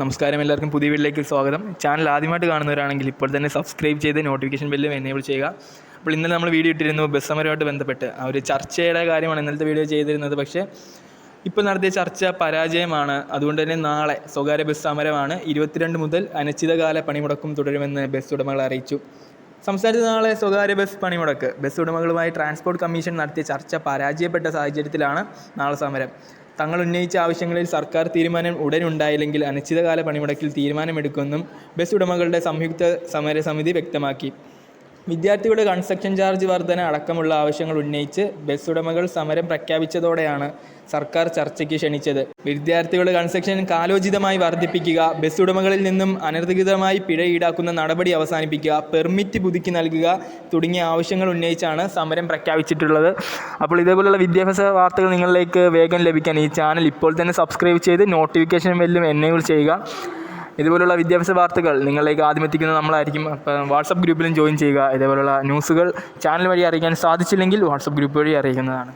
നമസ്കാരം എല്ലാവർക്കും പുതിയ വീട്ടിലേക്ക് സ്വാഗതം. ചാനൽ ആദ്യമായിട്ട് കാണുന്നവരാണെങ്കിൽ ഇപ്പോൾ തന്നെ സബ്സ്ക്രൈബ് ചെയ്ത് നോട്ടിഫിക്കേഷൻ ബെല്ലും എനേബിൾ ചെയ്യുക. അപ്പോൾ ഇന്നലെ നമ്മൾ വീഡിയോ ഇട്ടിരുന്നു ബസ് സമരമായിട്ട് ബന്ധപ്പെട്ട്. ആ ഒരു ചർച്ചയുടെ കാര്യമാണ് ഇന്നലത്തെ വീഡിയോ ചെയ്തിരുന്നത്. പക്ഷേ ഇപ്പോൾ നടത്തിയ ചർച്ച പരാജയമാണ്. അതുകൊണ്ട് തന്നെ നാളെ സ്വകാര്യ ബസ് സമരമാണ്. ഇരുപത്തിരണ്ട് മുതൽ അനിശ്ചിതകാല പണിമുടക്കും തുടരുമെന്ന് ബസ് ഉടമകൾ അറിയിച്ചു. സംസ്ഥാനത്ത് നാളെ സ്വകാര്യ ബസ് പണിമുടക്ക്. ബസ് ഉടമകളുമായി ട്രാൻസ്പോർട്ട് കമ്മീഷൻ നടത്തിയ ചർച്ച പരാജയപ്പെട്ട സാഹചര്യത്തിലാണ് നാളെ സമരം. തങ്ങൾ ഉന്നയിച്ച ആവശ്യങ്ങളിൽ സർക്കാർ തീരുമാനം ഉടനുണ്ടായില്ലെങ്കിൽ അനിശ്ചിതകാല പണിമുടക്കിൽ തീരുമാനമെടുക്കുമെന്നും ബസ് ഉടമകളുടെ സംയുക്ത സമരസമിതി വ്യക്തമാക്കി. വിദ്യാർത്ഥികളുടെ കൺസ്ട്രക്ഷൻ ചാർജ് വർധന അടക്കമുള്ള ആവശ്യങ്ങൾ ഉന്നയിച്ച് ബസ് ഉടമകൾ സമരം പ്രഖ്യാപിച്ചതോടെയാണ് സർക്കാർ ചർച്ചയ്ക്ക് ക്ഷണിച്ചത്. വിദ്യാർത്ഥികളുടെ കൺസ്ട്രക്ഷൻ കാലോചിതമായി വർദ്ധിപ്പിക്കുക ബസ് ഉടമകളിൽ നിന്നും അനധികൃതമായി പിഴ ഈടാക്കുന്ന നടപടി അവസാനിപ്പിക്കുക പെർമിറ്റ് പുതുക്കി നൽകുക തുടങ്ങിയ ആവശ്യങ്ങൾ ഉന്നയിച്ചാണ് സമരം പ്രഖ്യാപിച്ചിട്ടുള്ളത്. അപ്പോൾ ഇതേപോലുള്ള വിദ്യാഭ്യാസ വാർത്തകൾ നിങ്ങളിലേക്ക് വേഗം ലഭിക്കാൻ ഈ ചാനൽ ഇപ്പോൾ തന്നെ സബ്സ്ക്രൈബ് ചെയ്ത് നോട്ടിഫിക്കേഷൻ ബെല്ലും എനേബിൾ ചെയ്യുക. ഇതുപോലുള്ള വിദ്യാഭ്യാസ വാർത്തകൾ നിങ്ങളിലേക്ക് ആദ്യം എത്തിക്കുന്നത് നമ്മളായിരിക്കും. അപ്പം വാട്സപ്പ് ഗ്രൂപ്പിലും ജോയിൻ ചെയ്യുക. ഇതേപോലുള്ള ന്യൂസുകൾ ചാനൽ വഴി അറിയിക്കാൻ സാധിച്ചില്ലെങ്കിൽ വാട്സപ്പ് ഗ്രൂപ്പ് വഴി അറിയിക്കുന്നതാണ്.